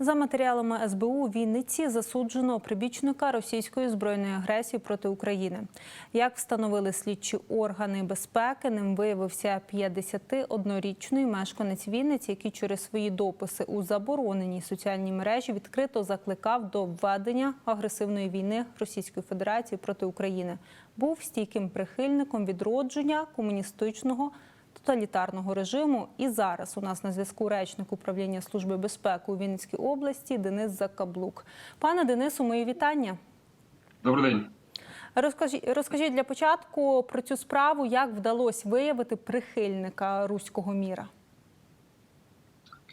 За матеріалами СБУ у Вінниці засуджено прибічника російської збройної агресії проти України. Як встановили слідчі органи безпеки, ним виявився 51-річний мешканець Вінниці, який через свої дописи у забороненій соціальній мережі відкрито закликав до введення агресивної війни Російської Федерації проти України. Був стійким прихильником відродження комуністичного тоталітарного режиму. І зараз у нас на зв'язку речник управління Служби безпеки у Вінницькій області Денис Закаблук. Пане Денису, мої вітання. Добрий день. Розкажіть, розкажіть для початку про цю справу, як вдалося виявити прихильника руського міра.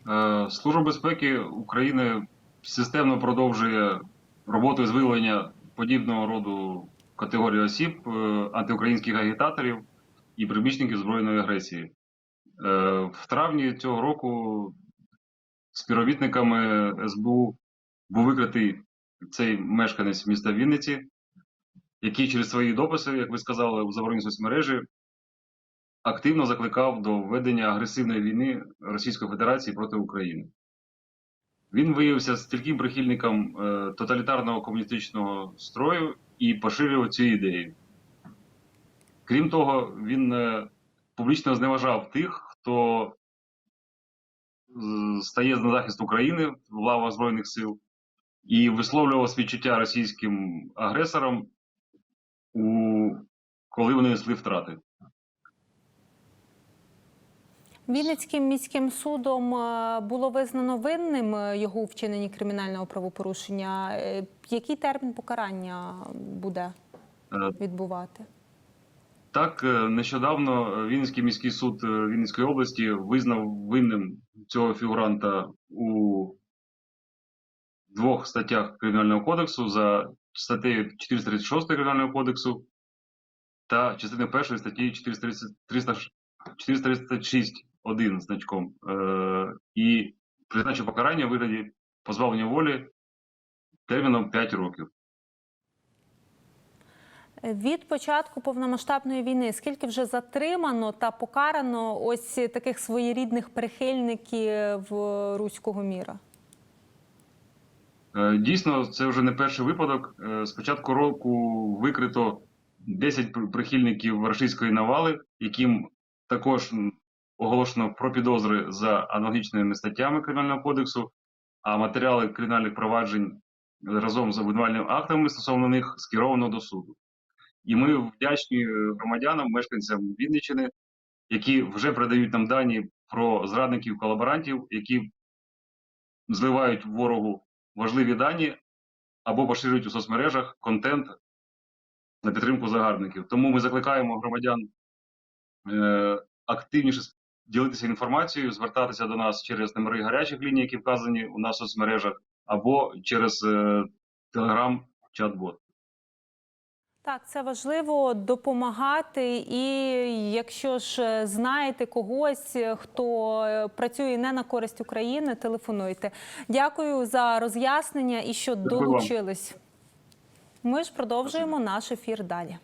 Е, Служба безпеки України системно продовжує роботу з виявлення подібного роду категорії осіб, е, антиукраїнських агітаторів і прибічників збройної агресії. Е, В травні цього року співробітниками СБУ був викритий цей мешканець міста Вінниці, який через свої дописи, як ви сказали, у забороненій соцмережі активно закликав до введення агресивної війни Російської Федерації проти України. Він виявився стільким прихильником е, тоталітарного комуністичного строю і поширював ці ідеї. Крім того, він е, публічно зневажав тих, хто стає на захист України в лавах Збройних сил і висловлював співчуття російським агресорам, у, коли вони несли втрати. Вінницьким міським судом е, було визнано винним е, його у вчиненні кримінального правопорушення. Який термін покарання буде відбувати? Так, е, нещодавно е, Вінницький міський суд е, Вінницької області визнав винним цього фігуранта у двох статтях Кримінального кодексу за статтею 436 Кримінального кодексу та частиною першої статті 430 300 436 1 значком. І призначив покарання у вигляді позбавлення волі терміном 5 років. Від початку повномасштабної війни скільки вже затримано та покарано ось таких своєрідних прихильників руського міра? Е, Дійсно, це вже не перший випадок. Е, З початку року викрито 10 прихильників рашистської навали, яким також оголошено про підозри за аналогічними статтями Кримінального кодексу, а матеріали кримінальних проваджень разом з обвинувальними актами стосовно них скеровано до суду. І ми вдячні е, громадянам, мешканцям Вінниччини, які вже передають нам дані про зрадників колаборантів, які зливають ворогу важливі дані або поширюють у соцмережах контент на підтримку загарбників. Тому ми закликаємо громадян е, активніше ділитися інформацією, звертатися до нас через номери гарячих ліній, які вказані у нас в соцмережах, або через е, телеграм-чат-бот. Так, це важливо допомагати. І якщо ж е, знаєте когось, е, хто е, працює не на користь України, телефонуйте. Дякую за роз'яснення і що долучились. Ми ж продовжуємо наш ефір далі.